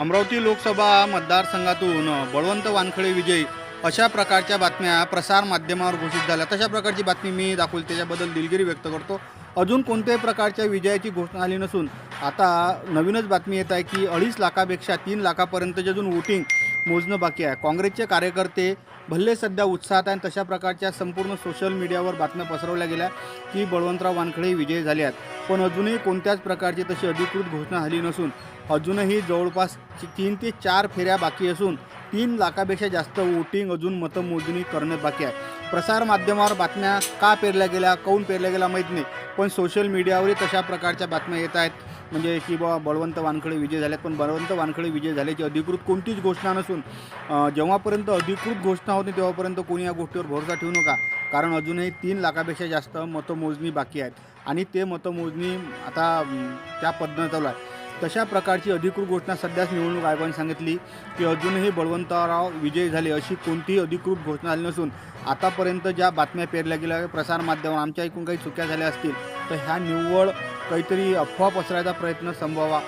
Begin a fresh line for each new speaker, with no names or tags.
अमरावती लोकसभा मतदारसंघातून बळवंत वानखळे विजयी अशा प्रकारच्या बातम्या प्रसार माध्यमावर घोषित झाल्या. तशा प्रकारची बातमी मी दाखवली त्याच्याबद्दल दिलगिरी व्यक्त करतो. अजून कोणत्याही प्रकारच्या विजयाची घोषणा आली नसून आता नवीनच बातमी येत आहे की अडीच लाखापेक्षा तीन लाखापर्यंतचे अजून वोटिंग मोजणं बाकी आहे. काँग्रेसचे कार्यकर्ते भल्ले सध्या उत्साहात आहे तशा प्रकारच्या संपूर्ण सोशल मीडियावर बातम्या पसरवल्या गेल्या की बळवंतराव वानखडे विजयी झाले आहेत. पण अजूनही कोणत्याच प्रकारची तशी अधिकृत घोषणा झाली नसून अजूनही जवळपास तीन ते चार फेऱ्या बाकी असून तीन लाखापेक्षा जास्त वोटिंग अजून मतमोजणी करणं बाकी आहे. प्रसारमाध्यमावर बातम्या का पेरल्या गेल्या काऊन पेरल्या गेल्या माहीत नाही. पण सोशल मीडियावरही तशा प्रकारच्या बातम्या येत आहेत. म्हणजे की बा बळवंत वानखडे विजय झाल्यात पण बळवंत वानखडे विजय झाल्याची अधिकृत कोणतीच घोषणा नसून जेव्हापर्यंत अधिकृत घोषणा होते तेव्हापर्यंत कोणी या गोष्टीवर भरोसा ठेवू नका. कारण अजूनही तीन लाखापेक्षा जास्त मतमोजणी बाकी आहेत. आणि ते मतमोजणी आता त्या पद्धतीनं चालू आहे. तशा प्रकारची अधिकृत घोषणा सध्याच निवडणूक आयोगाने सांगितली की अजूनही बळवंतराव विजयी झाले अशी कोणतीही अधिकृत घोषणा झाली नसून आतापर्यंत ज्या बातम्या पेरल्या गेल्या प्रसारमाध्यम आमच्या एकूण काही चुक्या झाल्या असतील तर ह्या निव्वळ काहीतरी अफवा पसरायचा प्रयत्न संभवा